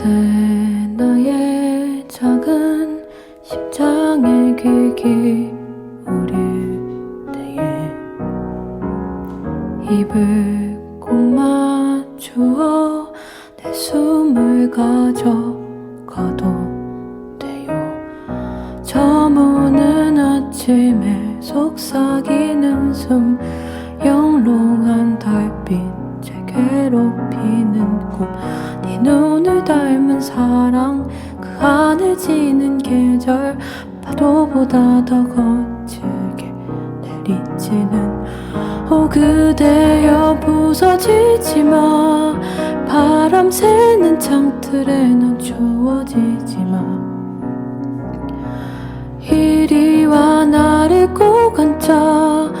그대 나의 작은 심장의 귀기 울릴 때에 입을 꼭 맞추어 내 숨을 가져가도 돼요. 저무는 아침에 속삭이는 숨 영롱한 달빛 괴롭히는 꿈네 눈을 닮은 사랑 그 안에 지는 계절. 파도보다 더 거칠게 내리치는. 오 그대여 부서지지 마. 바람 새는 창틀에 넌 추워지지 마. 이리 와 나를 꼭 안자 오늘을 사